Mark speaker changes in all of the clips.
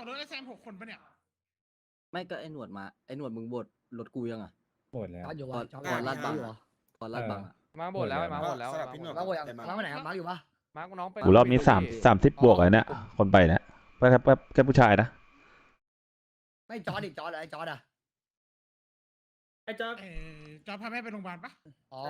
Speaker 1: อดรถไอ้แซมหกคนปะเนี่ย
Speaker 2: ไม่ก็ไอ้หนวดมาไอ้หนวดมึงบดรถกูยังอะ
Speaker 3: หมดแล้ว
Speaker 4: จอดอยู่
Speaker 2: ต
Speaker 4: วะ
Speaker 2: อน
Speaker 4: จอด
Speaker 2: ตอนลาดบัง
Speaker 4: อยู่
Speaker 2: อะ
Speaker 4: วะ
Speaker 2: ตอนลาดบังอะ
Speaker 5: มาหมดแล้วมาหมดแล้ว
Speaker 6: สำหรับพี่หนวด
Speaker 4: มาร์กยัง
Speaker 6: แต่
Speaker 4: มาร์กไหนอะมาร์กอยู่ปะ
Speaker 5: มาร์กน้องไป
Speaker 7: กูรอบนี้สามสามสิบบวกเลยเนี่ยคนไปเนี่ยแค่แค่แค่ผู้ชายนะ
Speaker 4: ไม่จอดดิจอดอะไรจอดอะ
Speaker 8: ไอ้จอร์จ
Speaker 1: เออจอร์จพาแม่ไปโรงพยาบาลปะ
Speaker 4: อ๋อ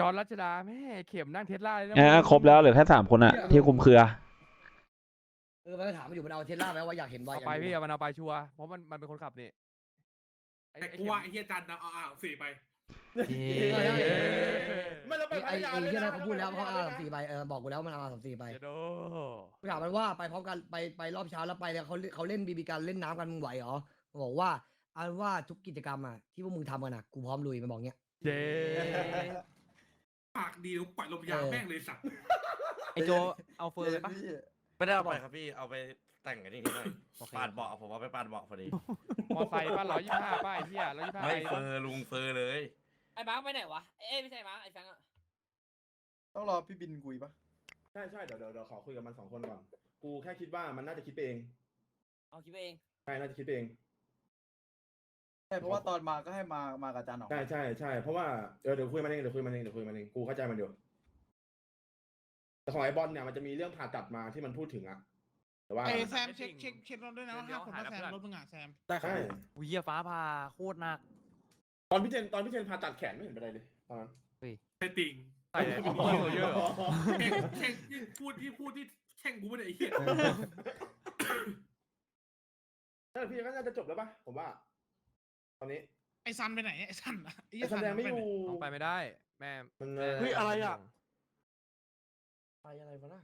Speaker 5: จอร์นรัชดาแม่เข็มนั่งเทสลาเลยนะ
Speaker 7: เออครบแล้วเหลือแค่สามคนอะที่คุมเครือ
Speaker 4: เออมันก็ถามมันอยู่มันเอาเทสลาไหมว่าอยากเห็นบ่อย
Speaker 5: เอาไปพี่เอามันเอาไปชัวร์เพราะมันมันเป็นคนขับนี่ไอ้
Speaker 9: แต่
Speaker 5: ไอ้
Speaker 9: กู
Speaker 5: เข็ม
Speaker 9: ว่าไอ้เฮียจันนะเอาอ่าสี่ไป
Speaker 6: ไม่เราไป
Speaker 4: ไอ้
Speaker 6: พั
Speaker 4: ไอ้
Speaker 6: ทยา
Speaker 4: ไอ้
Speaker 6: เลย
Speaker 4: เหี้ย
Speaker 6: นะ
Speaker 4: นั่นเขาพูดแล้วเขาเอาสามสี่ใบเออบอกกูแล้วมันเอาสามสี่ใบ
Speaker 5: เดี๋ยวโด
Speaker 4: กูถามมันว่าไปพร้อมกันไปไปรอบเช้าแล้วไปเนี่ยเขาเขาเล่นบีบีกันเล่นน้ำกันมึงไหวเหรอมันบอกว่าเอาเป็นว่าทุกกิจกรรมอะที่พวกมึงทำกันอะกูพร้อมลุยมันบอกเงี้ย
Speaker 5: เจ๊
Speaker 9: ปากดีแล้วปล่อยลมยางแม่งเลยสัตว์
Speaker 5: ไอโจเอาเฟอร์ไปปะ
Speaker 6: ไม่ได้เอาไปครับพี่เอาไปแต่งกันนี่หน่อยปาดเบาะผมเอาไปปาดเบาะพอดี
Speaker 5: มอไซค์ป้าร้อยยี่ห้าป้าไอ้เหี้ยร้อยยี่ห้า
Speaker 6: ไม่เฟอร์ลุงเฟอร์เลย
Speaker 8: ไอ้มาร์กไปไหนวะเอ้ยไม่ใช่มาร์กไอ้แฟงอะ
Speaker 10: ต้องรอพี่บินคุยปะ
Speaker 6: ใช่ใช่เดี๋ยวเดี๋ยวเดี๋ยวขอคุยกับมันสองคนก่อนกูแค่คิดว่ามันน่าจะคิดไปเอง
Speaker 8: เอาคิดไปเอง
Speaker 6: ใช่น่าจะคิดไปเอง
Speaker 10: ใช่เพราะว่าตอนมาก็ให้มามากับอาจารย์หนอง
Speaker 6: ใช่ใช่ใช่เพราะว่าเดี๋ยวเดี๋ยวคุยมันเองเดี๋ยวคุยมันเองเดี๋ยวคุยมันเองกูเข้าใจมันอยู่แต่ของไอ้บอลเนี่ยมันจะมีเรื่องผ่าตัดมาที่มันพูดถึงอะแต่ว่า
Speaker 1: ไอ้แซมเช็คเช็คเช็ครถด้วยนะว่าห้าคนปะแซมรถมึงอะแซม
Speaker 6: ใช่
Speaker 5: อุ้ยเหี้ยฟ้าผ่าโคตรหนัก
Speaker 6: ตอนพี่เทนตอนพี่เทนผ่าตัดแขนไม่เห็นเป็นไรเลยตอนนั้น
Speaker 9: ไอ้ติ่ง
Speaker 5: ใส่เลยเยอะเหรอ
Speaker 9: แข่งแข่งที่พูดที่พูดที่แข่งกูไม่ได้ไอ้เหี้ย
Speaker 6: นั่นพี่ก็น่าจะจบแล้วปะผมว่า ตอนนี้
Speaker 1: ไอ้ซันไปไหนไอ้ซันอะไอ้
Speaker 6: ไอ้
Speaker 1: เหี้ย
Speaker 6: แสดงไม่
Speaker 1: ป
Speaker 6: อ
Speaker 1: หน
Speaker 6: ยู่
Speaker 5: น้องไปไม่ได้ แม่
Speaker 6: มัน
Speaker 5: แม่
Speaker 6: เฮ้ยอะไรอะ
Speaker 4: ไปอะไรวะน่ะ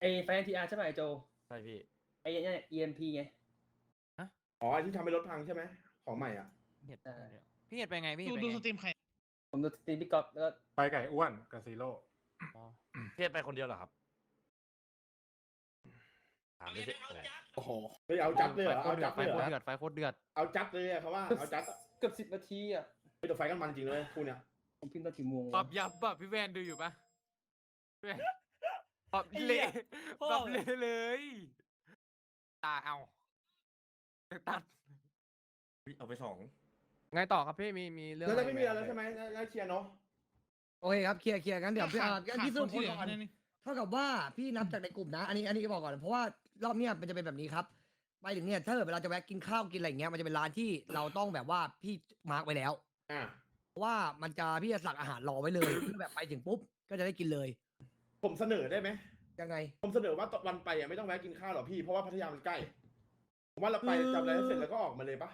Speaker 8: ไอ้แฟนทีอาร์ใช่ไหมไอ้โจ
Speaker 6: ใช่พี่
Speaker 8: ไอ้เนี่ย EMP ไง
Speaker 6: อ๋อไอ้ที่ทำให้รถพังใช่ไหมของใหม่อะ
Speaker 8: เออ
Speaker 5: พี่เห็ดไปไงพี่
Speaker 1: ดู
Speaker 5: เห็ดไป
Speaker 1: ดู
Speaker 5: ไง
Speaker 1: สตรีมใคร
Speaker 8: ผมดูสตรีมพี่ก๊อฟแล้วก็
Speaker 3: ไปไก่อ้วนกับซีโร่
Speaker 6: เพียไปคนเดียวเหรอครับถามไม่ใช่ โอ้โหเฮ้ยเอาจัดเลยเหรอ
Speaker 5: ไฟ
Speaker 6: เอา
Speaker 5: โคตรเดื
Speaker 6: จั
Speaker 5: อ
Speaker 6: ด
Speaker 5: ดไฟ
Speaker 6: เลยเหรอ
Speaker 5: โคตรเดือดไฟโคตรเดือด
Speaker 6: เอาจัดเลยอะเขาว่าเอาจัดอะ
Speaker 8: เกือบสิบนาทีอะ
Speaker 6: ไปตัวไฟกันมันจริงเลยคู่เนี้ย
Speaker 8: ผมพิมพ์ตอนกี่โมง
Speaker 5: ปรั
Speaker 8: วะ
Speaker 5: บยับป่ะพี่แวนดูอยู่ปะพี่แวนปรับเละปรับเละเลย ตาเอาตัด
Speaker 6: เอาไปสอง
Speaker 5: ไงต่อครับพี่มีมีเรื่อง
Speaker 6: แล้วจะไม่มีอะไร
Speaker 5: ห
Speaker 6: แล้วใช่ไหมน่าเคลียร์เนาะ
Speaker 4: โอเคครับเคลียร์เคลียร์งั้นเดี๋ยวพี่อ่างั้นพี่สรุป
Speaker 1: ที่
Speaker 4: คน
Speaker 1: เหลือ
Speaker 4: ก่อน
Speaker 1: แค่นี้
Speaker 4: เท่ากับว่าพี่นับจากในกลุ่มนะ อันนี้อันนี้ก็บอกก่อนเพราะว่า รอบเนี้ยมันจะเป็นแบบนี้ครับไปถึงเนี่ยถ้าเกิดเวลาจะแวะกินข้าวกินอะไรอย่างเงี้ยมันจะเป็นร้านที่เราต้องแบบว่าพี่มาร์กไว้แล้ว
Speaker 6: อะ
Speaker 4: เพราะว่ามันจะพี่จะสั่งอาหารรอไว้เลย เพื่อแบบไปถึงปุ๊บก็จะได้กินเลย
Speaker 6: ผมเสนอได้ไหม
Speaker 4: ยังไง
Speaker 6: ผมเสนอว่าตอนวันไปอะไม่ต้องแวะกินข้าวหรอกพี่เพราะว่าพัทยามันใกล้ผมว่าเราไปจำอะไรให้เสร็จแล้วก็ออกมาเลยปะ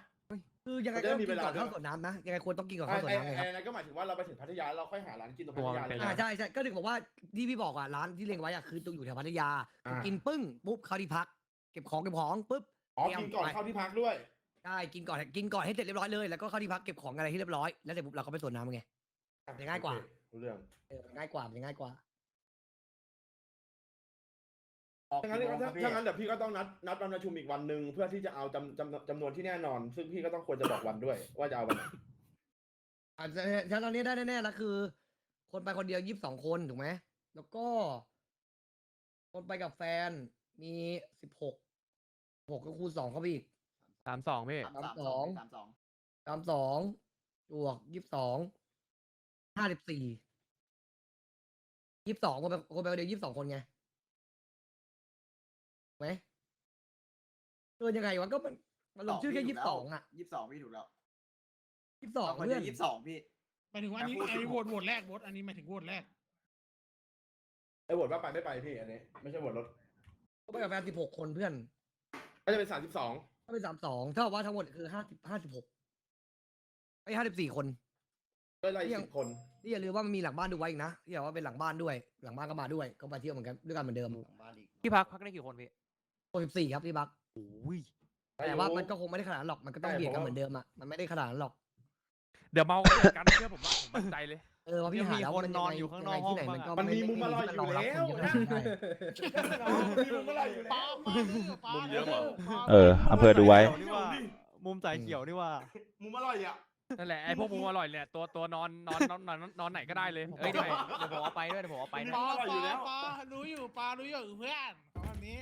Speaker 4: คือยังไง
Speaker 6: มัน
Speaker 4: ก็
Speaker 6: จะ
Speaker 4: ต้อง
Speaker 6: มี
Speaker 4: กินก่อน
Speaker 6: เวลาด้วย
Speaker 4: ข้าวสวนน้ำนะยังไงควรต้องกินก่อน
Speaker 6: ไอ้
Speaker 4: ข้าวสวน
Speaker 6: ไอ้
Speaker 4: น้ำไงครับ
Speaker 6: ไอ้นั่นก็หมายถึงว่าเราไปถึงพัทยาเราค่อยหาร้านกินตรงพัทยาเลย
Speaker 4: อ่าใช่ใช่ก็ถึงบอกว่าที่พี่บอกอะร้านที่เล็งไว้อะคือตรงอยู่แถวพัทยา
Speaker 6: อ่า
Speaker 4: กินปึ้งปุ๊บเข้าที่พัก เก็บของเก็บของปุ๊บ
Speaker 6: อ๋อกินก่อนเข้าที่พักด้วย
Speaker 4: ได้กินก่อนกินก่อนให้เสร็จเรียบร้อยเลยแล้วก็เข้าที่พักเก็บของอะไรให้เรียบร้อยแล้วเสร็จปุ๊บเราก็ไปสวนน้ำไงจะง่ายกว่า
Speaker 6: โอเครู้เรื่อง
Speaker 4: เออมันง่ายกว่ามันง่ายกว่า
Speaker 6: ถ้างั้นถ้าถ้างั้นเดี๋ยวพี่ก็ต้องนัดนัดวันประชุมอีกวันหนึ่งเพื่อที่จะเอาจำจำจำนวนที่แน่นอน ซึ่งพี่ก็ต้องควรจะบอกวันด้วย ว่าจะเอาวันไหน
Speaker 4: อาจจะถ้าตอนนี้ได้แน่ๆแล้วคือ คนไปคนเดียวยี่สิบสองคนถูกไหมแล้วก็ คนไปกับแฟนมีสิบหกหกก็คูณสองเข้าไปอีก
Speaker 5: สามสองพี่
Speaker 4: สามสอง สามสองสามสองบวกยี่สิบสองห้าสิบสี่ยี่สิบสองคนไปคนไปคนเดียวยี่สิบสองคนไงถูก ไหมเออยังไงวะก็มันมันลงชื่อแค่ยี่สิบสองอะ
Speaker 10: ยี่สิบสองพี่ถูกแล้ว
Speaker 4: ยี่สิบสองเพื่อน
Speaker 10: ยี่สิบสองพี่
Speaker 1: หมายถึงว่าอันนี้
Speaker 10: แต่พูด
Speaker 1: อันนี้
Speaker 10: 16
Speaker 1: โหวตโหวตแรกโหวตอันนี้หมายถึงโหวตแรก
Speaker 6: ไอ้โหวตว่าไปไม่ไปพี่อันนี้ ไม่ใช่โหวตรถ
Speaker 4: ก็ไปกับแฟนสิบหกคนเพื่อน
Speaker 6: ก็จะเป็นสามสิบสอง
Speaker 4: ก็เป็นสามสองเท่ากับว่าทั้งหมดคือห้าสิบห้าสิบหกไอ้ห้าสิบสี่คน
Speaker 6: ก็ไล่สิบคน
Speaker 4: นี่อย่าลืมว่ามันมีหลังบ้านดูไว้อีกนะที่บอกว่าเป็นหลังบ้านด้วย หลังบ้านก็มาด้วยก็ไปเที่ยวเหมือนกันด้วยกันเหมือนเดิม
Speaker 5: พี่พักพักได้กี่คนพี่
Speaker 4: คน สิบสี่ครับพี่บัก
Speaker 5: โอ้ย
Speaker 4: แต่ว่ามันก็คงไม่ได้ขนาดนั้นหรอกมันก็ต้องเบียดกันเหมือนเดิมอะมันไม่ได้ขนาดนั้นหรอก
Speaker 5: เดี๋ยวเมากันเชื่อผมว่าผมมั่นใจเลย
Speaker 4: เออว่าพี่
Speaker 5: ยัง
Speaker 4: หา
Speaker 5: มี
Speaker 4: แล้ว
Speaker 5: คน
Speaker 4: มัน
Speaker 5: น
Speaker 4: ยั
Speaker 5: อน
Speaker 4: ไง
Speaker 5: อยู่ข้างนอก
Speaker 4: ยัที่ไหน
Speaker 5: ห้อง
Speaker 4: มันก็
Speaker 6: มันมี
Speaker 4: ไมุ
Speaker 6: มอร่อยอยู่
Speaker 4: ที่
Speaker 6: แล้ว
Speaker 4: รอง
Speaker 6: นะ
Speaker 4: รับคนเยอะขนาดนั้นได้
Speaker 6: มีมุมอร่อยอยู่
Speaker 1: ป
Speaker 6: แล้ว
Speaker 1: ลาปลาดื้อปลา
Speaker 6: มุมเยอะเหรอ
Speaker 1: ปลา
Speaker 7: เอออำเภอดูไว้
Speaker 5: นี่ว่ามุมสายเขียวนี่ว่า
Speaker 6: มุมอร่อยอะ
Speaker 5: นั่นแหละไอ้พวกมุมอร่อยเนี่ยตัวตัวนอนนอนนอนนอนนอนไหนก็ได้เลยผม
Speaker 3: เอ้ย
Speaker 5: บ
Speaker 3: เดี๋
Speaker 5: อยก
Speaker 3: ว
Speaker 5: ให้
Speaker 3: เดี๋ยวผมเอาไปด้วยเดี๋ยวผมเอาไปด้ว
Speaker 1: ป
Speaker 3: ย
Speaker 1: อ
Speaker 6: อร่อย
Speaker 1: ป
Speaker 6: อยู่
Speaker 1: อ
Speaker 6: แล้ว
Speaker 1: ปอรู้อยู่ปอรู้อยู่เพื่อนของแบบนี้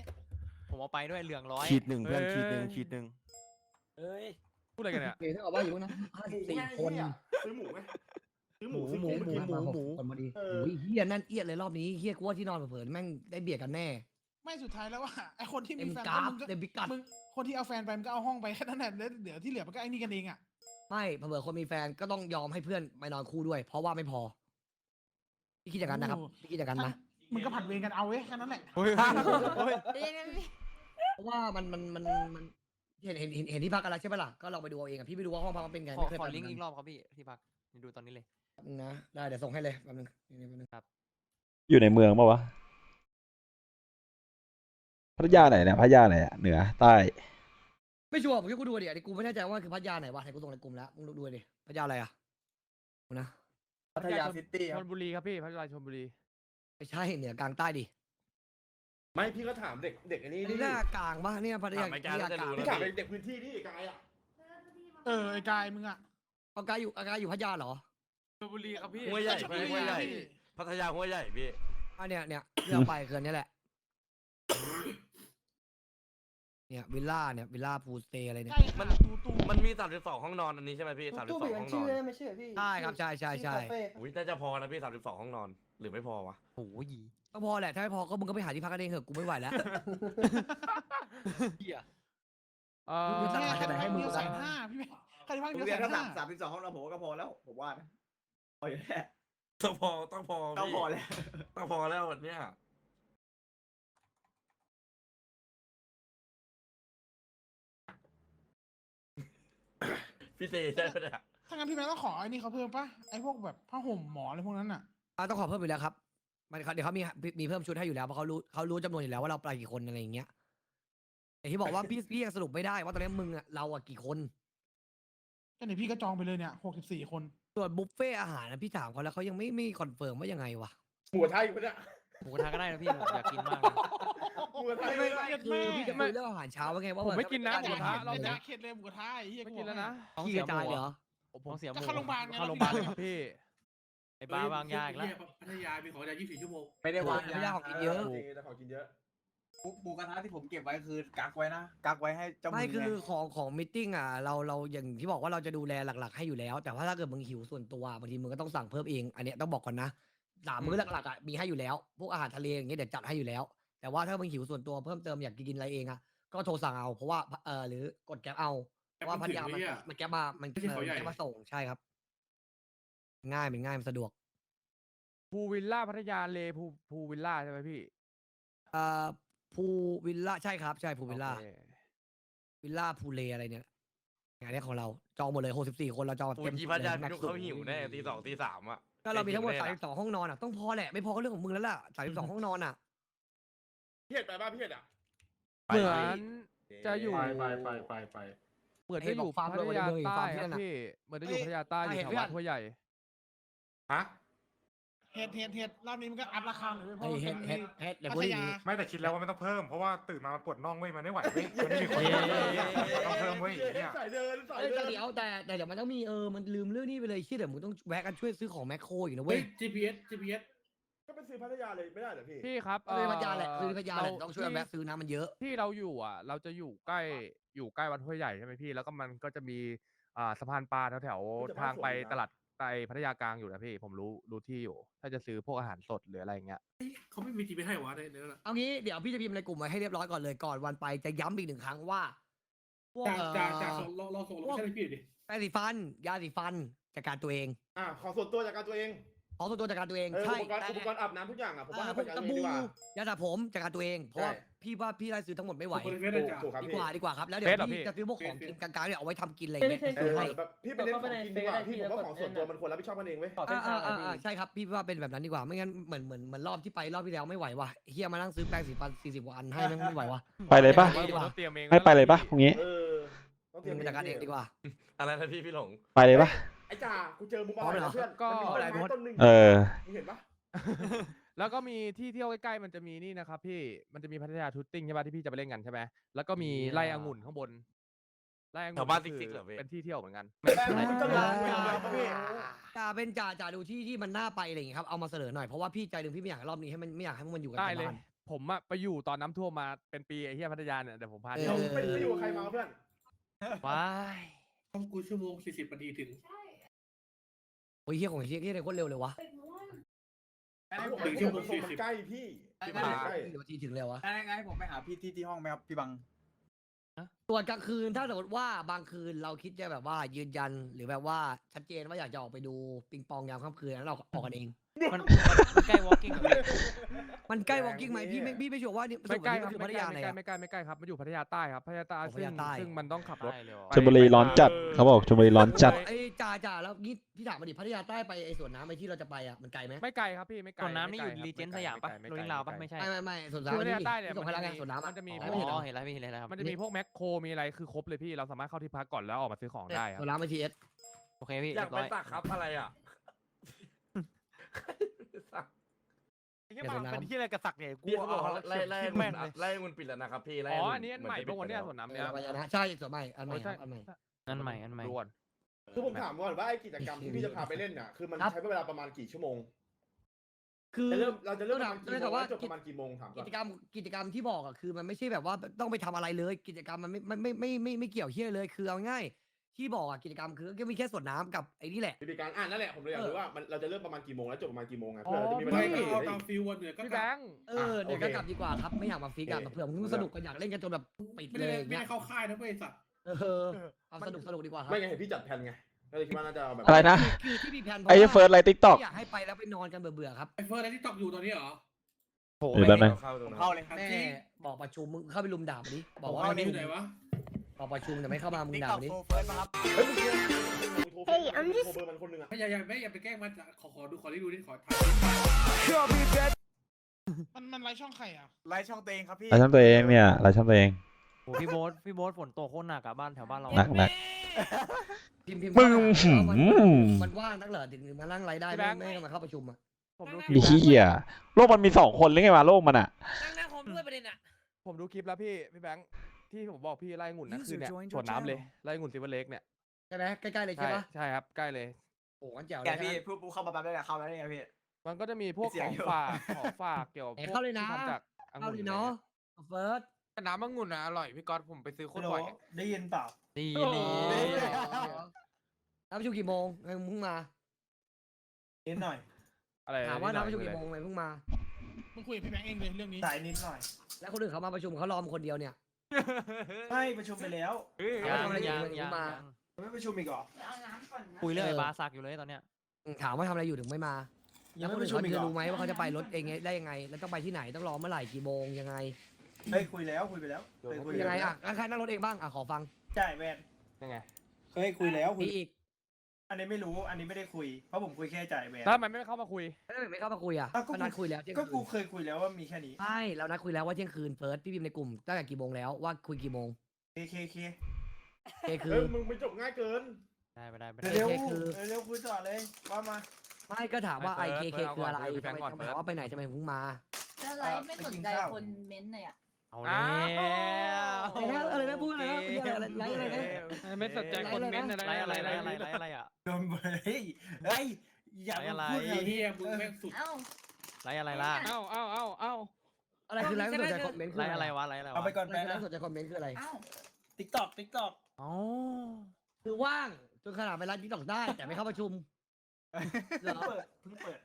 Speaker 3: ผมเอาไปด้วยเหลืองร้อย
Speaker 11: ขีดหนึ่งเพื่อนขีดหนึ่งขีดหนึ่ง
Speaker 3: เอ้ย
Speaker 5: พูดอะไรกันเนี่ย
Speaker 4: เดี๋ยวถ้าบอกว่าอยู่นะห้า
Speaker 6: ห
Speaker 4: สิ
Speaker 6: มู
Speaker 4: บสี่
Speaker 6: ไง
Speaker 4: คน
Speaker 6: เหี้ยซื้อหมูไหมซื้อห
Speaker 4: ห
Speaker 6: มู
Speaker 4: มู
Speaker 6: ซื้อ
Speaker 4: หมู
Speaker 6: หมู
Speaker 4: หมู
Speaker 6: กิน
Speaker 4: มาหกคนพอดี
Speaker 6: เออ
Speaker 4: โอ้ยเฮียนั่นเอียดเลยรอบนี้เฮียกูว่าที่นอนเผลอๆแม่งได้เบียดกันแน่
Speaker 1: ไม่สุดท้ายแล้วว่าไอคนที่
Speaker 4: เต็
Speaker 1: มี
Speaker 4: ม
Speaker 1: แฟน
Speaker 4: กราฟ
Speaker 1: มึงก็
Speaker 4: เต็มพิกัด
Speaker 1: มึงคนที่เอาแฟนไปมันก็เอาห้องไปแค่นั้นแหละแล้วเดี๋ยวที่เหลือมันก็ไอ้นี่กันเองอะ
Speaker 4: ไม่เผื่อๆคนมีแฟนก็ต้องยอมให้เพื่อนไปนอนคู่ด้วย เพราะว่าไม่พอพี่คิดอย่างนั้นนะครับพี่คิดอย่างนั้นนะ
Speaker 1: มึงก็ผัดเวรกันเอาเว้ยแค่นั้นแหละ
Speaker 3: เฮ้ยเฮ้ย
Speaker 4: เพ ราะว่ามันมันมันมันเห็นเห็นเห็นเห็นที่พักกันแล้วใช่ปะล่ะก็ลองไปดูเอาเองอะพี่ไม่รู้ว่าห้องพักมันเป็นไง
Speaker 3: ขอ
Speaker 4: ไม่เคย
Speaker 3: ขอ
Speaker 4: ไป
Speaker 3: ลิงก์
Speaker 4: เหมื
Speaker 3: อี
Speaker 4: น
Speaker 3: ก
Speaker 4: น
Speaker 3: รอบครับพี่ที่พักนี่ดูตอนนี้เลย
Speaker 4: แป๊บนึงนะได้เดี๋ยวส่งให้เลยแป๊บนึงนี่แป๊บนึง
Speaker 7: อยู่ในเมืองปะวะพัทยาไหนเนี่ยพัทยาไหนอะเหนือใต้
Speaker 4: ไม่ชัวร์ผมแค่กูดูดิอันนี้กูไม่แน่ใจว่าคือพัทยาไหนวะไหนกูส่งในกลุ่มแล้วมึงดูดูดิพัทยาอะไรอะดูนะ
Speaker 10: พัทยาซิตี้ค
Speaker 5: ช
Speaker 10: รับ
Speaker 5: ลบุรีครับพี่พัทยาชลบุรี
Speaker 4: ไม่ใช่เหนือกลางใต้ดิ
Speaker 6: ไม่พี่ก็ถามเด็กเด็กอันนี้
Speaker 4: อัน
Speaker 6: ดิ
Speaker 4: นี้หน้ากลางปะเนี่ยพัทยาพัทยากลาง
Speaker 6: พี่ถามเด็กพื้นที่นี่กายอะ
Speaker 1: เออไอ้กายมึงอะ
Speaker 4: เอากายอยู่เอากายอยู่พัทยาเหรอ
Speaker 5: ชลบุรีครับพี่
Speaker 11: ห้วยใหญ่
Speaker 1: ชล
Speaker 11: ไป
Speaker 1: บุรี
Speaker 11: ห้วยใหญ่
Speaker 1: พี่
Speaker 11: พัทยาห้วยใหญ่พี่
Speaker 4: อะเนี่ยเนี่ยที่เราไปคืออนนี้แหละ เนี่ยวิลล่าเนี่ยวิลล่าพูลสเตย์อะไรเนี่ย
Speaker 1: ใช่มันตูตู
Speaker 11: มันมีสามสิบสองห้องนอนอันนี้ใช่ไหมพี่สามสิบสองห้องนอน
Speaker 8: ไม่ใช่พี่
Speaker 4: ใช่ครับใช่ใช่ใช่
Speaker 11: อุ้ยน่าจะพอนะพี่สามสิบสองห้องนอน หรือไม่พอวะ
Speaker 3: โอ้ย
Speaker 4: ก็พอแหละ ถ้าไม่พอก็มึงก็ไปหาที่พักกันเองเถอะกูไม่ไหวแล้ว
Speaker 5: เอ่อ
Speaker 4: มึงจะ
Speaker 1: แม่
Speaker 4: หาจากไหนให้มึง
Speaker 1: เดียวแสนห้าพี่แม่ใครที่พัก
Speaker 10: โร
Speaker 1: เดียว
Speaker 10: งเรี
Speaker 1: แส
Speaker 10: ยน
Speaker 1: น
Speaker 10: ถ้า
Speaker 1: ห้า
Speaker 10: สามสามสิบสองห้องนอนผมว่าก็พอแล้ว ผมว่านะพออยู่แล้ว
Speaker 11: ต้องพอต้องพอ
Speaker 10: ต้อง
Speaker 11: พี่
Speaker 10: พอแล้ว
Speaker 11: ต้องพอแล้ววันเนี้ย พี่เตใช่ไหมเนี่ย
Speaker 1: ถ้างั้นพี่แม่ต้องขอไอ้นี่เขาเพิ่มปะไอ้พวกแบบผ้าห่มหมอนอะไรพวกนั้นอะ
Speaker 4: อะต้องขอเพิ่มอยู่แล้วครับ มันเขาเดี๋ยวเขามีมีเพิ่มชุดให้อยู่แล้วเพราะเขารู้เขารู้จำนวนอยู่แล้วว่าเราไปกี่คนอะไรอย่างเงี้ยแต่ที่บอกว่าพี่พี่ยังสรุปไม่ได้ว่าตอนนี้มึงอะเราอะกี่คน
Speaker 1: ก็เนี่ยพี่ก็จองไปเลยเนี่ยหกสิบสี่คน
Speaker 4: ส่วนบุฟเฟ่อาหารนะพี่ถามเขาแล้วเขายังไม่ไม่คอนเฟิร์มว่ายังไงวะ
Speaker 6: หมูกระทะอยู่ปะเนี่ย
Speaker 3: หมูกระทะก็ได้นะพี่ผมอยากกินมากเลย
Speaker 6: หมูกระทะ
Speaker 1: ไม่
Speaker 6: อยู่ปะ
Speaker 1: ไม่
Speaker 6: เนี่ย
Speaker 4: คือพี่จะคุยเรื่องอาหารเช้าว่าไงว่า
Speaker 5: ผมไม่กินนะหมู
Speaker 1: ไอ้
Speaker 5: กระทะ
Speaker 1: จ่าร
Speaker 5: อบ
Speaker 1: ไอ้
Speaker 5: เนี้
Speaker 1: จ่ายเข็ดเลยหมูกระทะไอ้เหี้ย
Speaker 5: ไม่
Speaker 1: กู
Speaker 5: กินแล้วนะ
Speaker 3: ท้อง
Speaker 4: ขี้
Speaker 3: เสี
Speaker 4: ก
Speaker 3: ย
Speaker 4: ระ
Speaker 3: ห
Speaker 4: จาย
Speaker 3: มู
Speaker 4: เหรอ
Speaker 3: ผมท้องเสียหมู
Speaker 1: จะเข้าโรงพยาบาลไง
Speaker 3: เข้าโรงพ
Speaker 1: ร
Speaker 3: ยา
Speaker 1: อ
Speaker 3: บบาล
Speaker 1: นี้
Speaker 3: ครับพี่ไอ้บ้าวางยาอีกแล้ว
Speaker 9: พัทยามีของยา24ชั่วโมง
Speaker 10: ไม่ได้วาง
Speaker 4: ไม่ได้ของกินเยอะ
Speaker 6: จริงแต่ของกินเยอะ
Speaker 10: หมูหมูกระทะที่ผมเก็บไว้คือกักไว้นะกักไว้ให้เจ้ามื
Speaker 4: ไม่
Speaker 10: อ
Speaker 4: คือ
Speaker 10: ไง
Speaker 4: ของของมิทติ้งอะเราเราอย่างที่บอกว่าเราจะดูแลหลักๆให้อยู่แล้วแต่ว่าถ้าเกิดมึงหิวส่วนตัวบางทีมึงก็ต้องสั่งเพิ่มเองอันเนี้ยต้องบอกก่อนนะ สามมื้อหลักๆอะมีให้อยู่แล้ว พวกอาหารทะเลอย่างเงี้ยเดี๋ยวจัดให้อยู่แล้ว แต่ว่าถ้ามึงหิวส่วนตัวเพิ่มเติมอยากกินอะไรเองอะก็โทรสั่งเอาเพราะว่าเออหรือกดแก๊ปเอาเพราะว่าพัทยามันมันแก๊ปมามัน
Speaker 9: ไม่ใช่เขาใหญ่
Speaker 4: แก๊ปมาส่งใช่ครับ ง่ายมันง่ายมันสะดวก
Speaker 5: ภูวิลล่าพัทยาเลภูภูวิลล่าใช่ไหมพี่
Speaker 4: เอ่อภูวิลล่าใช่ครับ ใช่ภูวิลล่า
Speaker 5: โอเค
Speaker 4: วิลล่าภูเลอะไรเนี่ยงานเนี้ยของเราจองหมดเลย64คนเราจองแบบ
Speaker 11: โอ้
Speaker 4: เต็
Speaker 11: ย
Speaker 4: ม
Speaker 11: ยี่
Speaker 4: สุด
Speaker 11: พัท
Speaker 4: เลย
Speaker 11: ยา
Speaker 4: แม็
Speaker 11: พี่
Speaker 4: ก
Speaker 11: นุ๊ก
Speaker 4: ซ์สุด
Speaker 11: เขาหิวแน่ตีสองตีสามอะ
Speaker 4: ก็เรามีทั้งหมด
Speaker 11: หิวแน่ล่ะ
Speaker 4: 32ห้องนอนอะต้องพอแหละไม่พอก็เรื่องของมึงแล้วล่ะ32ห้องนอนอะ
Speaker 6: พี่เห็ดไปป่ะพี่เห็ดอะ
Speaker 5: เหมือนจะอยู่
Speaker 6: ไปไปไปไป
Speaker 5: เหมือนจะอยู่พัทยาใต้ครับพี่เหมือนจะอยู่พัทยาใต้อยู่แถววัดห้วยใหญ่
Speaker 6: ฮะ
Speaker 1: เห็ดเห็ดเห็ดรอบนี้มันก็อัพราคาหน่อยเว้ยเพ
Speaker 4: ไอ้
Speaker 1: ราะว่า
Speaker 4: เฮ็ด
Speaker 1: มัน
Speaker 4: เฮ็ด
Speaker 1: มี
Speaker 4: เฮ็ดเดี๋ยว
Speaker 1: พั
Speaker 4: พูด
Speaker 1: ท
Speaker 4: ดี
Speaker 1: ยา
Speaker 12: ไม่แต่คิดแล้วว่าไม่ต้องเพิ่มเพราะว่าตื่นมามันปวดน่องเว้ยมันไม่ไหวเว้ยมันไม่มีคน
Speaker 11: เย้
Speaker 12: ต้องเพิ่มเว้ยเนี่ย
Speaker 6: สายเดินสาย
Speaker 4: เอ้ย
Speaker 6: เดิ
Speaker 4: แต่
Speaker 6: น
Speaker 4: เดี๋ยวแต่แต่เดี๋ยวมันต้องมีเออมันลืมเรื่องนี้ไปเลยเชี่ยเดี๋ยวมึงต้องแวะกันช่วยซื้อของแมคโครอยู่นะ
Speaker 9: เฮ้
Speaker 4: เว้
Speaker 9: ย
Speaker 4: ย
Speaker 9: GPS GPS
Speaker 6: ก็ไปซื้อพัทยาเลยไม่ได้เหรอพี่
Speaker 5: พี่ครับ
Speaker 4: ซื้อพัทยาแหละซื้อพัทยาแหละ
Speaker 5: เต้
Speaker 4: องช่วยกันแวะซื้อนะมันเยอะ
Speaker 5: ที่เราอยู่อะ เราจะอยู่ใกล้อยู่ใกล้วัดห้วยใหญ่ใช่ไหมพี่ แล้วก็มันก็จะมีอ่าสะพานปลาแถวแถวๆทางไปตลาด ไปพัทยากลางอยู่นะพี่ ผมรู้รู้ที่อยู่ ถ้าจะซื้อพวกอาหารสดหรืออะไรอย่างเงี้ย
Speaker 9: เขาไม่มี GPS ให้วะในในนั้นอะ
Speaker 4: เอางี้เดี๋ยวพี่จะพิมพ์ในกลุ่มไว้ให้เรียบร้อยก่อนเลยก่อนวันไปจะย้ำอีกหนึ่งครั้งว่าพวก
Speaker 9: จาก
Speaker 4: เอ่
Speaker 9: จากจาก
Speaker 4: อ
Speaker 9: ส่งเราเราส่งโลเคชั่นให้พี่ดิ
Speaker 4: แปรงสีฟัน ยาสีฟันจัดการตัวเอง
Speaker 6: อะของส่วนตัวจากการตัวเอง
Speaker 4: ของส่วนตัวจัดการตัวเอง
Speaker 6: เออ
Speaker 4: ใช่
Speaker 6: อุปกรณ์
Speaker 4: แต่
Speaker 6: อุปกรณ์อาบน้ำทุกอย่างอะผมว่า
Speaker 4: อ่า
Speaker 6: ให้
Speaker 4: พ
Speaker 6: ไป
Speaker 4: วก
Speaker 6: กัน
Speaker 4: ส
Speaker 6: เองดี
Speaker 4: บู่
Speaker 6: กว่า
Speaker 4: ยาสระผมจัดการตัวเองเพราะว่า
Speaker 6: ใช่
Speaker 4: พี่ว่าพี่ได้ซื้อทั้งหมดไม่ไหว
Speaker 9: คนเฟซ
Speaker 6: ถู
Speaker 9: ได้
Speaker 6: ก
Speaker 9: จ้ะ
Speaker 6: ถูกครับ
Speaker 4: ดี
Speaker 6: พี่
Speaker 4: กว่าดีกว่าครับ แล้วเดี๋ยว
Speaker 5: เฟซเหรอ
Speaker 4: พี่
Speaker 5: พี่
Speaker 4: จะซื้อพวกของ
Speaker 9: เฟซ
Speaker 4: กินกลางๆเนี่ยเอาไว้ทำกินอะไรอย่างเงี้ย
Speaker 6: เออ
Speaker 4: ให้
Speaker 6: แบบพี่ไปเล่นของกินดีกว่าพี่ผมว่าของส่วนตัวมันควรรับผิดชอบกันเองเว้ย
Speaker 8: ขอเส้
Speaker 4: อ่านอ่า
Speaker 8: ทางหน่
Speaker 4: อ่า
Speaker 8: อยพี่
Speaker 4: อ่าใช่ครับพี่ว่าเป็นแบบนั้นดีกว่าไม่งั้นเหมือนเหมือนเหมือนรอบที่ไปรอบที่แล้วไม่ไหวว่ะเฮียมานั่งซื้อแปรงสีฟันสี่สิบกว่าอันให้แม่งไม่ไหวว่ะ
Speaker 7: ไปเลยปะ
Speaker 4: ดีกว่า
Speaker 5: เตรียมเอง
Speaker 7: ให้ไปเลยปะพรุ่งนี้
Speaker 6: เออต้องเตรียม
Speaker 4: มึงจัดการเองดีกว่า
Speaker 11: อะไรนะพี่พี่หลง
Speaker 7: ไปเลยปะ
Speaker 6: ไอ้จ่ากูเจอมุมอะไรนะเพื่อน
Speaker 5: ก็
Speaker 6: มันมีต้นไม้ต้นหนึ่ง
Speaker 7: เออ
Speaker 6: มึงเห็นปะ
Speaker 5: แล้วก็มีที่เที่ยวใกล้ๆมันจะมีนี่นะครับพี่มันจะมีพัทยาทูตติ้งใช่ป่ะที่พี่จะไปเล่นกันใช่ไหมแล้วก็มีไร่องุ่นข้างบนไร่องุ่
Speaker 11: แถวบ้าน
Speaker 5: ก็คือ
Speaker 11: ติ๊กๆเหรอพี่
Speaker 5: เป็นที่เที่ยวเหมือนกัน
Speaker 6: แม่งคุณจะลองไปดูป่ะพี่
Speaker 4: จ่าเป็นจ่าจ่าดูที่ที่มันน่าไปอะไรอย่างเงี้ยครับเอามาเสนอหน่อยเพราะว่าพี่ใจหนึ่งพี่ไม่อยากให้รอบนี้ให้มันไม่อยากให้มันอยู่กัน
Speaker 5: ได้
Speaker 4: แต่
Speaker 5: เลย
Speaker 4: บ้าน
Speaker 5: ผมอะไปอยู่ตอนน้ำท่วมมาเป็นปีไอ้เหี้ยพัทยาเนี่ยเดี๋ยวผมพา
Speaker 4: เอ
Speaker 5: เที่ยว
Speaker 4: อ
Speaker 6: ไปไปอยู่กับใครมาเพื่อน
Speaker 3: ว้าย
Speaker 9: ต้องกูชั่วโมงสี่สิบนาทีถึง
Speaker 4: โอ้ยเฮียของเฮียเฮียอะไรโคตรเร็วเลยวะ
Speaker 9: ถึงชั่วโมง
Speaker 6: ส่
Speaker 9: สี่
Speaker 6: มัน
Speaker 9: สิบ
Speaker 6: ใกล้พี่ ที่
Speaker 10: ได้
Speaker 6: มันใกล้
Speaker 4: เดี๋ยวทีถึงเลยวะ
Speaker 10: ได้ไงผมไปหาพี่ที่ที่ห้องไหมครับพี่บัง
Speaker 4: ส่วนกลางคืนถ้าสมมติว่าบางคืนเราคิดจะแบบว่ายืนยันหรือแบบว่าชัดเจนว่าอยากจะออกไปดูปิงปองยามค่ำคืนแล้วเราออกกันเอง
Speaker 3: มันมันใกล้ walking กับพี่
Speaker 4: มันใกล้ walking ไหมพี่ไม่พี่ไม่ชัวร์ว่านี่
Speaker 5: ไม่ใกล้
Speaker 4: ส
Speaker 5: ครับ
Speaker 4: รุป
Speaker 5: ไม่
Speaker 4: วันนี้
Speaker 5: ใกล้
Speaker 4: มันคือพัทยาไหน
Speaker 5: ไม่
Speaker 4: อะ
Speaker 5: ใกล้ไม่ใกล้ไม่ใกล้ครับมันอยู่พัทยาใต้ครับพัทยาใต้
Speaker 4: อ๋อพัท
Speaker 5: ซึ่ง
Speaker 4: ยาใต้
Speaker 5: ซึ่งมันต้องขับรถ
Speaker 3: ได้เลยวะ
Speaker 5: ไป
Speaker 7: ชลบุรีร้อนจัดเขาบอกชลบุรีร้อนจัด
Speaker 4: ไอ้จ่าจ่าแล้วนี่พี่ถามมาดิพัทยาใต้ไปไอ้สวนน้ำไอ้ที่เราจะไปอะมันไกลไหม
Speaker 5: ไม่ไกลครับพี่ไม่ไกล
Speaker 3: ส่วนน้ำนี่อยู่
Speaker 5: ไก
Speaker 3: รี
Speaker 5: คบ
Speaker 3: เจน
Speaker 5: ไก
Speaker 3: สยามปะ
Speaker 5: ไกล
Speaker 3: โรลิงลาวปะไม่ใช่
Speaker 4: ไม่ไม่ไม่สวน
Speaker 5: คือ
Speaker 4: น้ำ
Speaker 5: พัทยาใต้เนี่ย
Speaker 4: ส่งพลังงาน
Speaker 5: มันจะมี
Speaker 4: สวนน้ำอะ
Speaker 5: มันจะมี
Speaker 4: อ๋
Speaker 5: พวก
Speaker 3: อ๋อเห็นแล้วพี่เห็นแล้วครับ
Speaker 5: มันจะมีพวกแมคโครมีอะไรคือครบเลยพี่เราสามารถเข้าที่พักก่อนแล้วออกมาซื้อของได้ค
Speaker 4: ส
Speaker 5: รับ
Speaker 4: วนน้ำไอทีเอส
Speaker 3: โอเคพี่
Speaker 11: อยาก
Speaker 3: เรียบ
Speaker 11: ไป
Speaker 3: ร้อย
Speaker 11: สักครับอะไรอะ
Speaker 3: ไอ้เหี้ยมาเป็นที่อะไรกระสักเนี่ยกู
Speaker 11: พี่เขาบอก
Speaker 3: เอา
Speaker 11: ว่าไล่ไล่
Speaker 3: ชื่อ
Speaker 11: แม่
Speaker 3: แม่
Speaker 11: ง
Speaker 3: งเลย
Speaker 11: ไล่มันปิดแล้วนะครับพี่ไล่
Speaker 5: อ๋อ
Speaker 11: มั
Speaker 5: อันนี้อันใหม่
Speaker 11: เจะ
Speaker 5: ปะวันเนี้ย
Speaker 11: ปิด
Speaker 5: สวนน้ำ
Speaker 4: เอ
Speaker 5: เนี่ย
Speaker 4: อพญานะใช่สวนใหม่อันใหม่
Speaker 5: โอ้ย
Speaker 4: ค
Speaker 5: ใช่
Speaker 4: รับอันใหม่
Speaker 3: อันใหม่อันใหม่
Speaker 5: ด่วน
Speaker 6: คือผมถามก่อนว่าไอ้กิจกรรมที่พี่จะพาไปเล่นน่ะคือมัน
Speaker 4: ครับ
Speaker 6: ใช้เวลาประมาณกี่ชั่วโมง
Speaker 4: คือ
Speaker 6: จะเริ่มเราจะเริ่ม
Speaker 4: ต้อง
Speaker 6: ประมาณกี่
Speaker 4: ถามแต่
Speaker 6: โมง
Speaker 4: ว่า
Speaker 6: แล้วจบประมาณกี่โมงถามก่
Speaker 4: กิ
Speaker 6: อน
Speaker 4: จกรรมกิจกรรมที่บอกอะคือมันไม่ใช่แบบว่าต้องไปทำอะไรเลย กิจกรรมมันไม่ไม่ไม่ไม่ไม่ไม่เกี่ยวเฮียเลยคือเอาง่าย ที่บอกอะกิจกรรมคือก็มีแค่สวนน้ำกับไอ้นี่แหละ
Speaker 6: มีการอ่านนั่นแหละ ผมเลยอยากรู้ว่ามันเราจะเริ่มประมาณกี่โมงแล้วจบประมาณกี่โมงไง
Speaker 5: อ๋อ
Speaker 6: เพื่อเราจะมีเวลา
Speaker 9: ไม่
Speaker 6: ไป
Speaker 9: ก็
Speaker 6: เล่น
Speaker 9: เอาตามฟิลวันเหนือก็
Speaker 5: พี่
Speaker 9: ก
Speaker 5: แบ
Speaker 9: ลับ
Speaker 5: งค์
Speaker 4: เออเดี๋ยว
Speaker 6: โอ
Speaker 4: ก็
Speaker 6: เค
Speaker 4: กลับดีกว่าครับไม่อยากมาฟิกอะ
Speaker 6: โอเค
Speaker 4: เผื่อมึงสนุกกันอยากเล่นกันจนแบบปิด
Speaker 9: ไม่
Speaker 4: เล
Speaker 9: ได้
Speaker 4: ยอย่าง
Speaker 9: ไม่
Speaker 4: เงี้
Speaker 9: ได้
Speaker 4: ย
Speaker 9: เข้าค่ายนะเว้ยสัตว์
Speaker 4: เออเอาสนุกสนุกดีกว่าครับ
Speaker 6: ไม่ไงเห็นพี่จัดแผนไงก็เลยคิดว่าน่าจะเอาแบบ
Speaker 7: อะไรนะ
Speaker 4: คือที่มีแผนเพ
Speaker 7: ไอ้
Speaker 4: ราะว่า
Speaker 7: เฟิร์สไลท์ติ๊กต็อก
Speaker 4: ไม่อยากให้ไปแล้วไปนอนกันเบื่อๆครับ
Speaker 9: ไอ้เฟิร์สอะไรที่ตอกอยู่ตอนนี้เหรอ
Speaker 11: โผล่
Speaker 7: เดี๋ยวแป๊บนึง
Speaker 11: เข้าตรงนั้น
Speaker 10: เข้าเลยครับ
Speaker 4: แม่
Speaker 10: ที่
Speaker 4: บอกประชุมมึงเข้าไปลุมด่ามาดิบอกว่า
Speaker 9: ตอน
Speaker 4: วัน
Speaker 9: นี้
Speaker 4: นี้
Speaker 9: อยู่ไหนวะ
Speaker 4: บอกประชุมแต่ไม่เข้ามามึง
Speaker 10: ติ๊ก
Speaker 4: ด่า
Speaker 10: ต็อก
Speaker 4: มาดิ
Speaker 10: โฟเฟิร์สมาครับ
Speaker 6: เฮ้ยมึงโทรเฮ้ยอันนี้โทรเบอร์มันคนหนึงอะ
Speaker 9: ไม่อย่าอย่าไม่อย่าไปแกล้งมันขอขอดูขอได้ดูนี่ขอถ่าย
Speaker 1: มันมันไล่ช่องใครอะ
Speaker 10: ไลฟ์ช่องตัวเองครับพี่
Speaker 7: รายช่างตัวเองเนี่ยรายช่างตัวเอง
Speaker 3: โอ้พี่โบ๊ทพี่โบ๊ทฝนตกโคตรหนักอะบ้านแถวบ้านเรา
Speaker 7: หนักหนัก
Speaker 4: พิมพ์พิมพ์
Speaker 7: มึง
Speaker 4: ว่ามัน
Speaker 7: หืม
Speaker 4: มันว่างนักเหรอถึงมานั่งไลฟ์ได้ไม่ไม่ให้มาเข้าประชุมอะ
Speaker 5: ผมดูค
Speaker 7: มี
Speaker 5: ลิป
Speaker 7: ขี้เหี้ยโลกมันมีสองคนหรือไงวะโลกมันอะ
Speaker 4: นั่งหน้าคอมด้วยประเด็นอะ
Speaker 5: ผมดูคลิปแล้วพี่พี่แบงค์ ที่ผมบอกพี่ไล่องุ่นนะคือเนี่ย
Speaker 10: User joined
Speaker 5: สวน
Speaker 10: your
Speaker 5: น้ำเลย
Speaker 10: channel
Speaker 5: ไล่องุ่นซิเวอร์เล็กเนี่ย
Speaker 4: ใช่ไหมใกล้ๆเลยใช่
Speaker 5: ใช่
Speaker 4: ปะ
Speaker 5: ใช่ครับ ใกล้เลย
Speaker 4: โอ้โหงั้นแจ๋วเล
Speaker 10: แก
Speaker 4: ย
Speaker 10: พี่
Speaker 4: นะ
Speaker 10: พูดปุ๊บเข้ามาแป๊บได้แหละเข้าแล้วนี่ไงพี่
Speaker 5: มันก็จะมีพวก
Speaker 10: เสี
Speaker 5: ข
Speaker 10: ยง
Speaker 5: อง
Speaker 10: อยู่
Speaker 5: ฝากของฝากเกี่ยวกับ
Speaker 4: เอ้ย
Speaker 5: พวก
Speaker 4: เข้าเลยนะ
Speaker 5: ที่ทำจากองุ่น
Speaker 4: เอาดิเนาะเฟิร์ส
Speaker 12: แต่น้ำองุ่นอะอร่อยพี่ก๊อตผมไปซื้อโคตรบ่อย
Speaker 10: ได้ยินเปล่า
Speaker 3: ดี
Speaker 5: โอ้โห
Speaker 3: ดี
Speaker 4: น้ำประชุมกี่โมงเออมึงเพิ่งมา
Speaker 10: นิดหน่อย
Speaker 5: อะไร
Speaker 4: ถามว่า
Speaker 5: ดห
Speaker 4: น้ำ
Speaker 5: อย
Speaker 4: ประชุม
Speaker 5: คือ
Speaker 4: กี่
Speaker 5: อะไร
Speaker 4: โมงเลยเพิ่งมา
Speaker 1: มึงคุยกับพี่แบงค์เองเลยเรื่องนี้
Speaker 10: สายนิดหน่อย
Speaker 4: แล้วคนอื่นเขามาประชุมเขารอมงคนเดียวเนี่ย
Speaker 10: ไม่ประชุมไปแล้ว
Speaker 3: ยัง
Speaker 4: ทำอะไรอยู่
Speaker 3: ยัง
Speaker 4: มึง
Speaker 3: ยัง
Speaker 4: มา
Speaker 3: ยัง
Speaker 10: ไม่ประชุมอีกเหรอ
Speaker 3: คุยเรื่อง
Speaker 4: เอ
Speaker 3: ไอ้
Speaker 4: อ
Speaker 3: บาซักอยู่เลยตอนเนี้ย
Speaker 4: อืมถามว่าทำอะไรอยู่ถึงไม่มา
Speaker 10: ยั
Speaker 4: แล้
Speaker 10: ง
Speaker 4: ว
Speaker 10: ไม่
Speaker 4: คน
Speaker 10: ป
Speaker 4: อื่
Speaker 10: ระ
Speaker 4: น
Speaker 10: ชุม
Speaker 4: เขา
Speaker 10: อีกเหรอ
Speaker 4: จะรู้ไหมว่าเขาจะไปรถเองได้ยังไง แล้วต้องไปที่ไหนต้องรอเมื่อไหร่กี่โมงยังไง
Speaker 10: เฮ้ยคุยแล้วคุยไปแล้วเคยคุย
Speaker 4: ยังไงอะงั้นใครนั่งรถเองบ้างอะขอฟัง
Speaker 10: จ่ายแวน
Speaker 5: ยังไง
Speaker 10: เคยคุยแล้วคุ
Speaker 4: มี
Speaker 10: ย
Speaker 4: อีก
Speaker 10: อันนี้ไม่รู้ อันนี้ไม่ได้คุย เพราะผมคุยแค่จ่ายแวน
Speaker 5: แล้วทำไมไม่เข้ามาคุย
Speaker 4: แล้วทำไมไม่เข้ามาคุยอะ
Speaker 10: อ้าวก็
Speaker 4: ก็นัดคุยแล้วเที่ยง
Speaker 10: ก็
Speaker 4: คื
Speaker 10: กู
Speaker 4: น
Speaker 10: เคยคุยแล้วว่ามีแค่นี้
Speaker 4: ใช่เรานัดคุยแล้วว่าเที่ยงคืนเฟิร์สพี่พิมพ์ในกลุ่มตั้งแต่กี่โมงแล้วว่าคุยกี่โมง
Speaker 10: เคเคเค
Speaker 4: เคคื
Speaker 6: เฮ้
Speaker 4: อย
Speaker 6: มึงไปจบง่ายเกิน
Speaker 3: ได้ไม่ได้ไม่ได้
Speaker 10: เร็ว
Speaker 4: เคคือ
Speaker 10: ๆเร็วๆคุยต่อเลยว่ามา
Speaker 4: ไม่ก็ถามว่าไอ
Speaker 5: ไป
Speaker 4: เค
Speaker 5: เฟิ
Speaker 4: เค
Speaker 5: ร์ส
Speaker 4: คืออะไร
Speaker 5: เฟิร์ส
Speaker 4: ทำไม
Speaker 5: เอาก่อน
Speaker 4: ทำไม
Speaker 5: เฟิร์ส
Speaker 4: ว่าไปไหนทำไมเพิ่งมา
Speaker 13: แล้วไลฟ์ไม่สนใจคนเม้นต์เลยอะ
Speaker 3: เอาแล้ว
Speaker 4: อะไรนะอะไรนะพูดอะไรนะอะไรอะไรอะไรนะ
Speaker 12: ไม่สนใจคนเม้นต์อะไร
Speaker 3: ไรอะไรไรอะไรไรอะไรอะ
Speaker 10: โดนเฮ้ยเฮ้ยอย่ามาพูด
Speaker 9: อ้
Speaker 10: แบบ
Speaker 9: เฮี
Speaker 10: นี้
Speaker 9: มึงแม่งสุด
Speaker 13: เอ้า
Speaker 3: ไรอะไรล่ะ
Speaker 12: เอ้าเอ้าเอ้าเอ้า
Speaker 4: อะไรคือไลฟ์สนใจคอมเมนต์คือ
Speaker 3: ไร
Speaker 4: อะ
Speaker 3: อะไรไรวะไรอะไร
Speaker 10: เอาไปก่อนไป
Speaker 4: คือไล
Speaker 10: นะ
Speaker 4: ฟ์ไม่สนใจคอมเมนต์คืออะไร
Speaker 13: เอ้า
Speaker 10: ติ๊กตอกติ๊กตอก
Speaker 3: อ๋อ
Speaker 4: คือว่างจนขนาดไปไลฟ์ทิกตอกได้แต่ไม่เข้าประชุมเหรอ
Speaker 10: เปิดเพิ่งเปิด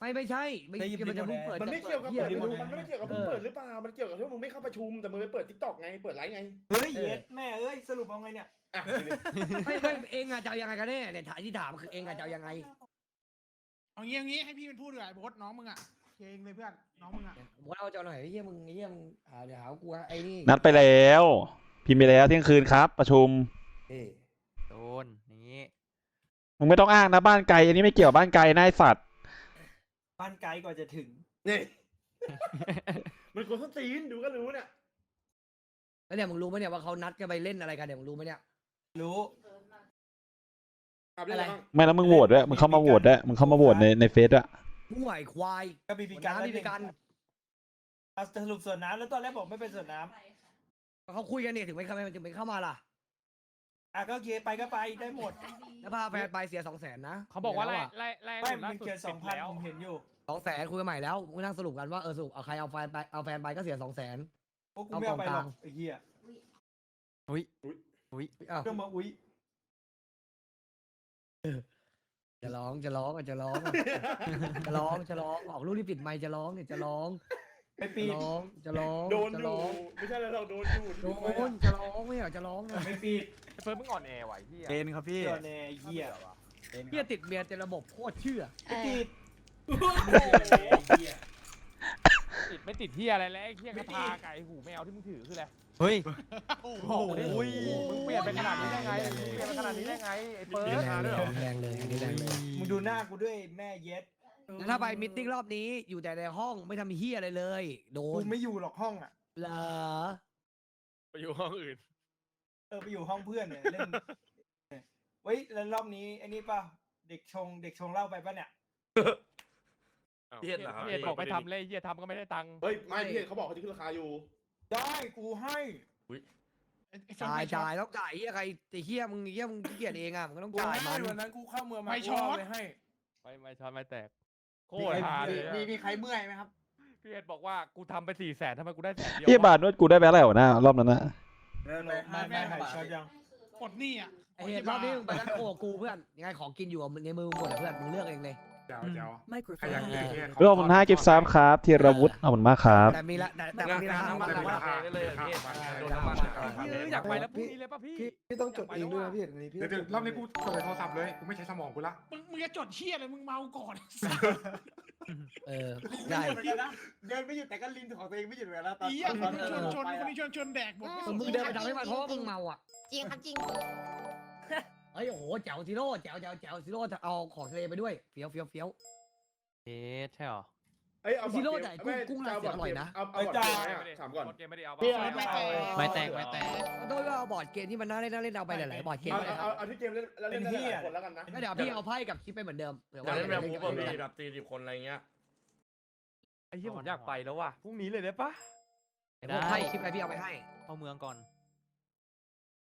Speaker 4: ไม่ไม่ใช่ไม่
Speaker 10: ได้ยิน
Speaker 4: มันจะเพิ่งเปิด
Speaker 6: มันไม่เกี่ยวกับ
Speaker 4: หี้
Speaker 6: เปิด
Speaker 4: ไม่
Speaker 6: ไม่
Speaker 4: รู้
Speaker 6: รู้มันไม่ได้เกี่ยวกับเพิ่งเปิดหรือเปล่า มันเกี่ยวกับที่ว่ามึงไม่เข้าประชุมแต่มึงไปเปิดทิกตอกไง เปิดไลฟ์ไง
Speaker 10: เฮ้ยเย็ดแม่เอ้ยสรุปเอาไงเนี่ย
Speaker 6: อะ
Speaker 4: ไม่ไม่เองอะจะเอายังไงกันแน่เนี่ยถามที่ถามคือเองอะจะเอายังไง
Speaker 1: เอางี้เอางี้ให้พี่เป็นพูดดีกว่าไอ้โบสน้องมึงอะเคเองเลยเพื่อนน้องมึงอะ
Speaker 4: ผมว่าเอาจะเอาหน่อยไอ้เหี้ยมึงไอ้เหี้ยมึงหาเดี๋ยวหาว่ากูไอ้นี่
Speaker 7: นัดไปแล้ว พิมพ์ไปแล้วเที่ยงคืนครับ ประชุม
Speaker 4: เอ้ย
Speaker 3: โดนอย่างงี้
Speaker 7: มึงไม่ต้องอ้างนะบ้านไกลอันนี้ไม่เกี่ยวบ้านไกลนายสัตว์
Speaker 10: บ้านไกลกว่าจะถึง
Speaker 6: นี่ มันกดส้นตีนดูก็รู้เนี่ย
Speaker 4: แล้วเนี่ยมึงรู้ไหมเนี่ยว่าเขานัดกันไปเล่นอะไรกันเนี่ยมึงรู้ไหมเนี่ย
Speaker 10: รู้
Speaker 6: อาบเล่นอะไรบ้าง
Speaker 7: ไม่แล้วมึงโหวตด้วยมึงเข้ามาโหวตด้วยมึงเข้ามาโหวตในในเฟซด้วย
Speaker 4: มึงไหวควาย
Speaker 10: ก็มีพิการ
Speaker 4: น้ำ
Speaker 10: แล้ว
Speaker 4: มี
Speaker 10: ห
Speaker 4: พิ
Speaker 10: นึ่ง
Speaker 4: การ
Speaker 10: เอาสรุปส่วนน้ำแล้วตอนแรกบอกไม่เป็นส่วนน้ำ
Speaker 4: เขาคุยกันเนี่ยถึงไม่เข้าไม่ถึงไม่เข้ามาล่ะ
Speaker 10: อะก็เคไปก็ไปได้หมด
Speaker 4: แล้วพาแฟนไปเสียสองแสนนะ
Speaker 5: เขาบอกว่าไล่ไล่ไล่
Speaker 10: ไม่
Speaker 5: ล่า
Speaker 10: มัน
Speaker 5: สุด
Speaker 10: เกินสองพัน
Speaker 5: แล้ว
Speaker 10: ผมเห็นอยู่
Speaker 4: สองแสนคุยกันใหม่แล้วมึงนั่งสรุปกันว่าเออสรุปเอาใครเอาแฟนไปเอาแฟนไปก็เสียสองแสน
Speaker 10: พวกกูไม่เอาไปหรอก
Speaker 4: เอากองกลาง
Speaker 10: ไอ้เหี้ย
Speaker 3: อุ้ยอุ้ย
Speaker 4: อ้าว
Speaker 10: เรื่องมาอุ้ย
Speaker 4: จะร้องจะร้องอะจะร้องอะจะร้องจะร้องออกลูกที่ปิดไมค์จะร้องเนี่ยจะร้อง
Speaker 10: ไป
Speaker 4: จะ
Speaker 10: ปีด
Speaker 4: ร้องจะร้อง
Speaker 6: โดน
Speaker 4: จะ
Speaker 6: ดู
Speaker 4: ร้อง
Speaker 6: ไม่ใช่แล้วเราโดนดู
Speaker 4: โดนจะร้องไม่เหรอจะร้องนะ
Speaker 10: ไม่ปีด
Speaker 5: ไอ้เฟิร์นมึงอ่อนแอไหวพี่
Speaker 3: เจนครับพี่
Speaker 10: เจอแน่ไอ้เหี้ย
Speaker 4: เฮียติดเมียเต็มระบบโคตรเชื่อ
Speaker 13: เออ
Speaker 10: ปีด
Speaker 5: ติดไม่ติดที่อะไรแล้วไอ้เหี้ยกระทาไก่หูแมวที่มึงถือคืออะไร
Speaker 3: เฮ้ย
Speaker 1: โอ้โห
Speaker 3: โอ้ย
Speaker 5: มึงเปลี่ยนไปขนาดนี้ได้ไงมึงเปลี่ยนไปขนาดนี้ได้ไงไอ้เฟิร์น
Speaker 4: แรงเลยแรงเลยอันนี้แรงเลย
Speaker 10: มึงดูหน้ากูด้วยแม่เย็ด
Speaker 4: แล้วถ้าไปมิทติ้งรอบนี้อยู่แต่ในห้องไม่ทำเฮียอะไรเลย โด
Speaker 10: กู
Speaker 4: น
Speaker 10: ไม่อยู่หรอกห้องอะ
Speaker 4: เหรอ
Speaker 5: ไปอยู่ห้องอื่น
Speaker 10: เออไปอยู่ห้องเพื่อนเนี่ยเล่นเฮ้ยแล้วรอบนี้ไอ้นี่ป่ะเด็กชงเด็กชงเหล่าไปป่ะเนี่ย
Speaker 11: พี่เห็นเหรอครับ
Speaker 5: พี่เห็นบอกไปทำเลยไอ้เหี้ยทำก็ไม่ได้ตังค์
Speaker 6: เฮ้ย ไม่พี่เห็นเขาบอกเขาจะขึ้นราคาอยู่
Speaker 10: ได้กูให้
Speaker 1: ไอ้เฟิร์น
Speaker 4: จ่าย
Speaker 1: ไม่ช็อ
Speaker 4: จ่าย
Speaker 1: ต
Speaker 4: ต้องจ่ายเฮียใครแต่เฮียมึงเฮียมึงขี้เกียจเองอะมึงก็ต้องจ่ายมัน
Speaker 9: วันนั้นกูเข้าเมืองมา
Speaker 1: ไม่
Speaker 9: กู
Speaker 1: ช็อ
Speaker 9: เอา
Speaker 1: ต
Speaker 9: ไปให้
Speaker 5: ไม่ไม่ช้อนไม่แตก โคตรฮาเลย
Speaker 10: มี
Speaker 5: อะ
Speaker 10: มีใครเมื่อยไหมครับ
Speaker 5: พี่เห็นบอกว่ากูทำไปสี่แสนทำไมกูได้แสนเดียว
Speaker 7: เฮียวะบาทนวดกูได้ไปอะไรวะหน้ารอบนั้นนะ
Speaker 10: ไม่ไม่ไม่หายช็อตยัง
Speaker 1: ปลดหนี้อะ
Speaker 4: ไอเหตุรอบนี้มึงไปนั่งโกกับกูเพื่อนยังไงของกินอยู่ในมือมึงหมดอะเพื่อนมึงเลือกเองเลย
Speaker 12: เดี๋ยวเดี๋ยวใครอยากกินเนี่ย
Speaker 7: รอบมันห้ากิฟต์ซ้ำครับธีรวุฒิขอบคุณมากครับ
Speaker 4: แต่มีละแต่แต่มีราคา
Speaker 11: น้ำมัน
Speaker 4: แต่ว่า
Speaker 11: ราคาได้เลยอะพี่โดนน้ำมัน
Speaker 5: พี่เอ้ยอยากไปแล้วพรุ่งนี้เลยป่ะพี่
Speaker 10: พี่ต้องจดเองด้วยนะพี่อันนี้พี่
Speaker 12: เดี๋ยวเดี๋ยวรอบนี้กูกดในโทรศัพท์เลยกูไม่ใช้สมองกูละ
Speaker 1: มึงมึงจะจดเชี่ยอะไรมึงเมาก่อน
Speaker 4: เออได้
Speaker 10: เดินไม่หยุดแต่ก็ลิ้นของตัวเองไม่หยุดเลยนะตอน
Speaker 1: เหี้ย
Speaker 10: ต
Speaker 1: ค
Speaker 10: อน
Speaker 1: น
Speaker 10: ตอน
Speaker 1: ชวนชวน
Speaker 10: ไป
Speaker 1: คน
Speaker 10: อะ
Speaker 1: นี้ชวนชวนแดกหมดไม่สน
Speaker 4: มึงเดินไปทำให้มันเพราะว่ามึงเมาอะ
Speaker 13: จริงครับจริง
Speaker 4: เฮ้ยโอ้โหแจ๋วซีโร่แจ๋วแจ๋วแจ๋วซีโร่จะเอาของทะเลไปด้วยเฟี้ยวเฟี้ยวเฟี้ยว
Speaker 3: เอ๊ะใช่หรอ
Speaker 6: เอ้ยเอา
Speaker 4: ซิโร่
Speaker 6: บอร์ด
Speaker 4: จ่าย
Speaker 6: เกม
Speaker 4: กุ้ง
Speaker 6: ไม่
Speaker 4: กุ้งลายเสืออร่อยนะ
Speaker 6: เอาเอาบอร์ดเกมไหมอะถามก่อน
Speaker 5: เกมไม่ได้เอา
Speaker 10: พี่
Speaker 5: ป่ะ
Speaker 10: ไม่เอา
Speaker 3: ไม่แตกไม่แตก
Speaker 4: มันต้องว่าเอาบอร์ดเกมที่มันน่าเล่นน่าเล่นเอาไปหลายๆบอร์ดเกม
Speaker 6: เอา
Speaker 4: ก็ได้
Speaker 6: เอาเอาที่เกมเล่นแล้วเล่นได้หลายคนแล้วกันนะ
Speaker 4: ก็เดี๋ยวพี่เอาไพ่กับคลิปไปเหมือนเดิมเผื่อ
Speaker 11: อยาก
Speaker 4: ว่า
Speaker 11: เล่นแบบมูฟแบบ
Speaker 4: เล่
Speaker 11: มี
Speaker 4: นกัน
Speaker 11: แบบสี่สิบคนอะไรเงี้ย
Speaker 5: ไอ้เหี้ยผมอยากไปแล้วว่ะพรุ่งนี้เลยได้ปะ
Speaker 4: ไอ้พวกไพ่คลิปอะไรพี่เอาไปให้
Speaker 3: เข้าเมืองก่อน